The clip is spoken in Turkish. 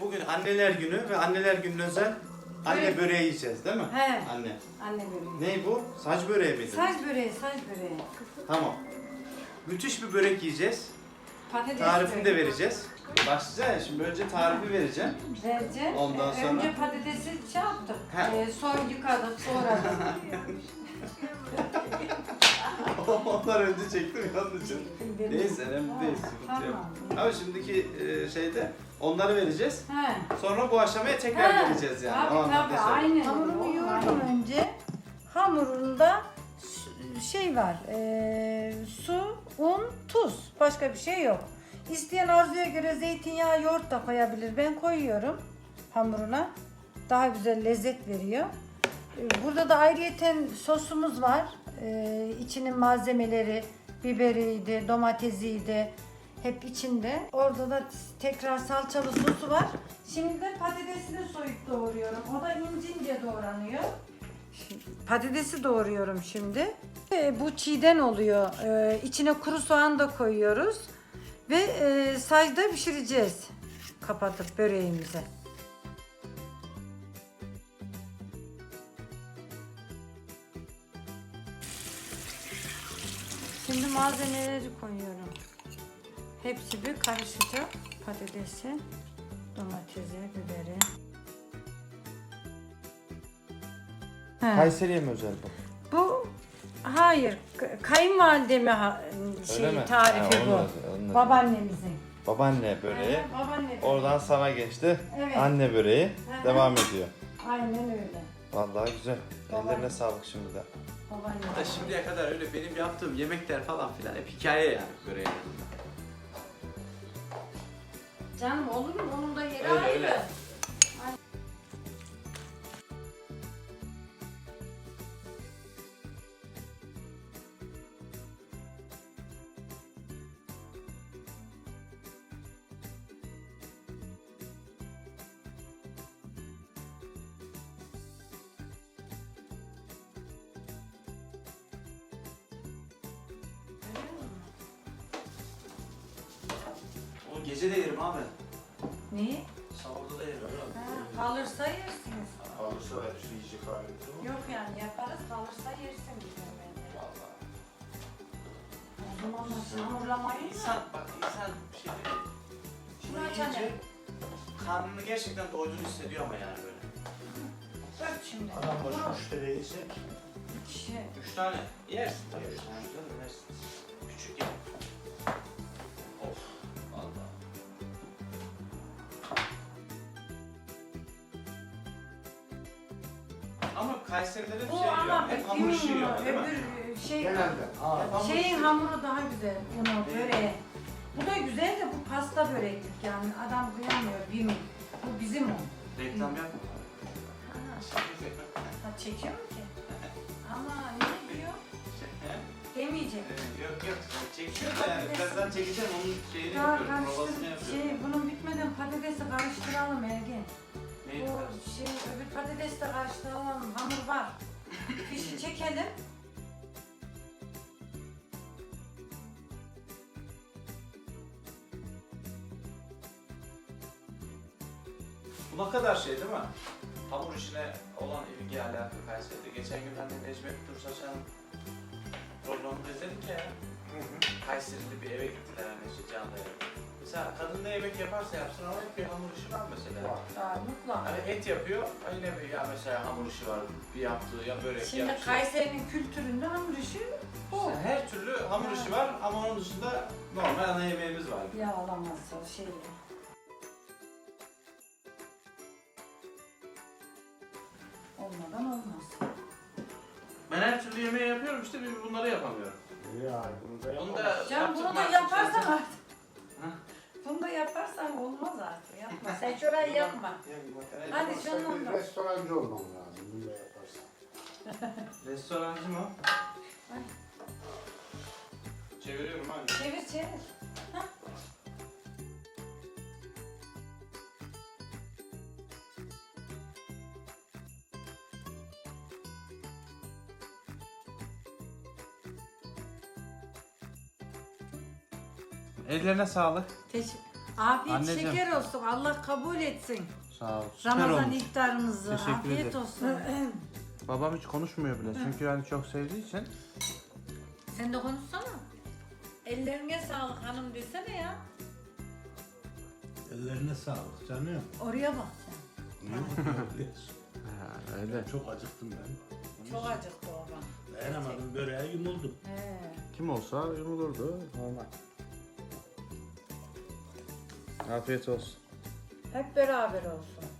Bugün anneler günü ve anneler gününe özel anne Evet. böreği yiyeceğiz değil mi? He. Anne. Anne böreği. Ne bu? Saç böreği miydi? Saç böreği, saç böreği. Tamam. Müthiş bir börek yiyeceğiz. Patates Tarifini de böreği. vereceğiz. Başlayacağız ya şimdi önce tarifi vereceğim. Vereceğim. Ondan Ee, sonra- Önce patatesi şey yaptık. He. Ee, soy yıkadık, doğradık. Onlar önce çektim yanlış. Neyse önemli değil. Sıkıntı yok. Tamam. Ama şimdiki e, şeyde onları vereceğiz. He. Sonra bu aşamaya tekrar He. geleceğiz yani. O Tabii anlamda tabii söylüyorum. aynen. Hamurumu O, yoğurdum aynen. önce. Hamurunda şey var, eee, su, un, tuz. Başka bir şey yok. İsteyen arzuya göre zeytinyağı, yoğurt da koyabilir. Ben koyuyorum hamuruna. Daha güzel lezzet veriyor. Ee, Burada da ayrıyeten sosumuz var. Ee, içinin malzemeleri, biberiydi, domatesiydi. Hep içinde. Orada da tekrar salçalı sosu var. Şimdi de patatesini soyup doğruyorum. O da ince ince doğranıyor. Patatesi doğruyorum şimdi. Ee, Bu çiğden oluyor. Ee, içine kuru soğan da koyuyoruz. Ve e, sacda pişireceğiz. Kapatıp böreğimizi. Şimdi malzemeleri koyuyorum. Hepsi bir karışacak. Patatesi, domatesi, biberi. He. Kayseri'ye mi özel bu? Bu hayır k- kayınvalideme ha- şey mi? tarifi Ha, bu. onun özel, onun özel. Babaannemizin. Babaanne böreği. Ee, babaanne. Oradan sana geçti. Evet. Anne böreği Hı hı. devam ediyor. Aynen öyle. Vallahi güzel. Babaanne. Ellerine sağlık şimdi de. Babaanne. Da şimdiye kadar öyle benim yaptığım yemekler falan filan hep hikaye yani böreğin. Canım olur mu? Onun da yeri Öyle, ayrı. öyle. Gece de yerim abi. Neyi? Sahurda da yerim. Ha, kalırsa yersiniz. Alırsa her şey yiyecek halinde mi? Yok yani yaparız kalırsa yersin diyorum ben de. Vallahi. O zaman nasıl hamurlamayı mı? İnsan bak insan bir şey değil. Şunu Bunu yiyince karnını gerçekten doyduğunu hissediyor ama yani böyle. Öp şimdi. Adam başı üç TL yesek. Şey, Üç tane yersin tabii. Üç tane yersin. Küçük yer. Ama Kayserilerin Bu şey yiyor. ama Hep hamur işi yiyor değil mi? öbür şey Genelde. Aa, Hep hamur Şeyin işi. hamuru daha güzel, unu, böreği. Bu da güzel de bu pasta böreklik yani adam kıyamıyor, bilmiyor. Bu bizim un. Reklam yapma. Ha çekiyor mu ki? Ama ne diyor? Demeyecek. yok yok çekiyor da yani birazdan çekeceğim onun şeyini Daha yapıyorum provasını karıştır, yapıyorum. şey, bunun bitmeden patatesi patatesi de hamur var. Fişi çekelim. Bu ne kadar şey değil mi? Hamur işine olan ilgi alaka Kayseri'de. Geçen gün hani Necmet Dursaç'ın programında izledik ya. Kayseri'li bir eve gittiler hani işte canlı eve. Mesela kadın ne yemek yaparsa yapsın ama hep bir hamur işi var mesela. Var. Aa, mutlaka. Hani et yapıyor, ha yine bir ya mesela hamur işi var, bir yaptığı ya börek Şimdi yapıyor. Kayseri'nin kültüründe hamur işi bu. İşte her türlü hamur işi var ama onun dışında normal ana yemeğimiz var. Yağlaması o şey. Olmadan türlü yemeği yapıyorum işte bir bunları yapamıyorum. Ya bunu da Bunu da Canım bunu da yaparsan artık. Bunu da yaparsan olmaz artık. Yapma. Sen şurayı yapma. Hadi Sen canım da. restorancı olman lazım bunu da yaparsan. Restorancı mı? Ay. Çeviriyorum abi. Çevir çevir. Ellerine sağlık. Teşekkür. Afiyet Anneciğim. şeker olsun. Allah kabul etsin. Sağ ol. Süper Ramazan olmuş. iftarımızı. Teşekkür Afiyet ederim. olsun. Babam hiç konuşmuyor bile çünkü yani çok sevdiği için. Sen de konuşsana. Ellerine sağlık hanım desene ya. Ellerine sağlık canım. Oraya bak sen. Ha, öyle. Çok acıktım ben. Çok acıktı oğlan. Dayanamadım böreğe yumuldum. He. Kim olsa yumulurdu. Normal. Afiyet olsun. Hep beraber olsun.